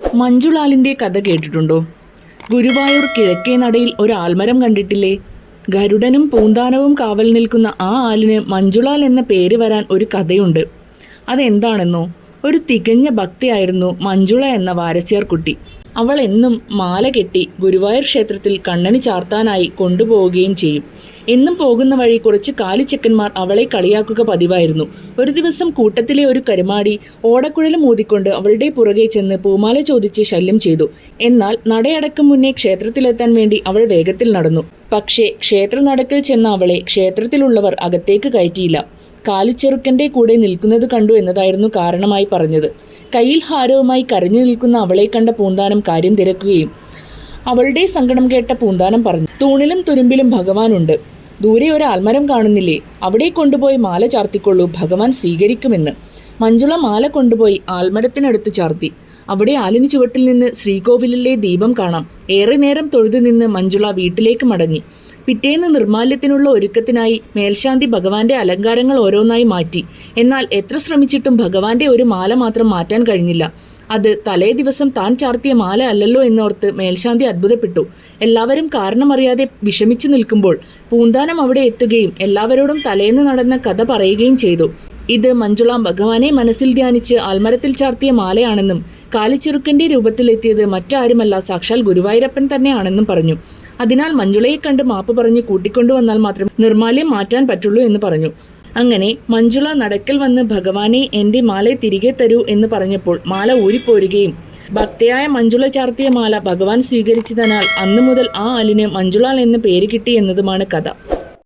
മഞ്ജുലാലിന്റെ കഥ കേട്ടിട്ടുണ്ടോ? ഗുരുവായൂർ കിഴക്കേ നടയിൽ ഒരു ആൽമരം കണ്ടിട്ടില്ലേ? ഗരുഡനും പൂന്താനവും കാവൽ നിൽക്കുന്ന ആ ആലിന് മഞ്ജുളാൽ എന്ന പേര് വരാൻ ഒരു കഥയുണ്ട്. അതെന്താണെന്നോ? ഒരു തികഞ്ഞ ഭക്തിയായിരുന്നു മഞ്ജുള എന്ന വാരസ്യാർ കുട്ടി അവൾ എന്നും മാല കെട്ടി ഗുരുവായൂർ ക്ഷേത്രത്തിൽ കണ്ണന് ചാർത്താനായി കൊണ്ടുപോവുകയും ചെയ്യും. എന്നും പോകുന്ന വഴി കുറച്ച് കാലിച്ചക്കന്മാർ അവളെ കളിയാക്കുക പതിവായിരുന്നു. ഒരു ദിവസം കൂട്ടത്തിലെ ഒരു കരുമാടി ഓടക്കുഴലും ഊതിക്കൊണ്ട് അവളുടെ പുറകെ ചെന്ന് പൂമാല ചോദിച്ച് ശല്യം ചെയ്തു. എന്നാൽ നടയടക്കം മുന്നേ ക്ഷേത്രത്തിലെത്താൻ വേണ്ടി അവൾ വേഗത്തിൽ നടന്നു. പക്ഷേ ക്ഷേത്ര നടക്കിൽ ചെന്ന അവളെ ക്ഷേത്രത്തിലുള്ളവർ അകത്തേക്ക് കയറ്റിയില്ല. കാലിച്ചെറുക്കന്റെ കൂടെ നിൽക്കുന്നത് കണ്ടു എന്നതായിരുന്നു കാരണമായി പറഞ്ഞത്. കയ്യിൽ ഹാരവുമായി കരഞ്ഞു നിൽക്കുന്ന അവളെ കണ്ട പൂന്താനം കാര്യം തിരക്കുകയും അവളുടെ സങ്കടം കേട്ട പൂന്താനം പറഞ്ഞു തൂണിലും തുരുമ്പിലും ഭഗവാനുണ്ട്. ദൂരെ ഒരു ആൽമരം കാണുന്നില്ലേ? അവിടെ കൊണ്ടുപോയി മാല ചാർത്തിക്കൊള്ളൂ. ഭഗവാൻ സ്വീകരിക്കുമെന്ന്. മഞ്ജുള മാല കൊണ്ടുപോയി ആൽമരത്തിനടുത്ത് ചാർത്തി. അവിടെ ആലിന് ചുവട്ടിൽ നിന്ന് ശ്രീകോവിലിലെ ദീപം കാണാം. ഏറെ നേരം തൊഴുതു നിന്ന് മഞ്ജുള വീട്ടിലേക്ക് മടങ്ങി. പിറ്റേന്ന് നിർമാല്യത്തിനുള്ള ഒരുക്കത്തിനായി മേൽശാന്തി ഭഗവാന്റെ അലങ്കാരങ്ങൾ ഓരോന്നായി മാറ്റി. എന്നാൽ എത്ര ശ്രമിച്ചിട്ടും ഭഗവാന്റെ ഒരു മാല മാത്രം മാറ്റാൻ കഴിഞ്ഞില്ല. അത് തലേ ദിവസം താൻ ചാർത്തിയ മാല അല്ലല്ലോ എന്നോർത്ത് മേൽശാന്തി അത്ഭുതപ്പെട്ടു. എല്ലാവരും കാരണമറിയാതെ വിഷമിച്ചു നിൽക്കുമ്പോൾ പൂന്താനം അവിടെ എത്തുകയും എല്ലാവരോടും തലേന്ന് നടന്ന കഥ പറയുകയും ചെയ്തു. ഇത് മഞ്ജുളാം ഭഗവാനെ മനസ്സിൽ ധ്യാനിച്ച് ആൽമരത്തിൽ ചാർത്തിയ മാലയാണെന്നും കാലിച്ചെറുക്കന്റെ രൂപത്തിലെത്തിയത് മറ്റാരുമല്ല സാക്ഷാൽ ഗുരുവായൂരപ്പൻ തന്നെയാണെന്നും പറഞ്ഞു. അതിനാൽ മഞ്ജുളയെ കണ്ട് മാപ്പ് പറഞ്ഞ് കൂട്ടിക്കൊണ്ടുവന്നാൽ മാത്രം നിർമാല്യം മാറ്റാൻ പറ്റുള്ളൂ എന്ന് പറഞ്ഞു. അങ്ങനെ മഞ്ജുള നടക്കൽ വന്ന് ഭഗവാനെ എന്റെ മാല തിരികെ തരൂ എന്ന് പറഞ്ഞപ്പോൾ മാല ഊരിപ്പോരുകയും ഭക്തയായ മഞ്ജുള ചാർത്തിയ മാല ഭഗവാൻ സ്വീകരിച്ചതിനാൽ അന്നു മുതൽ ആ ആലിന് മഞ്ജുളാൽ എന്ന് പേര് കിട്ടി എന്നതുമാണ് കഥ.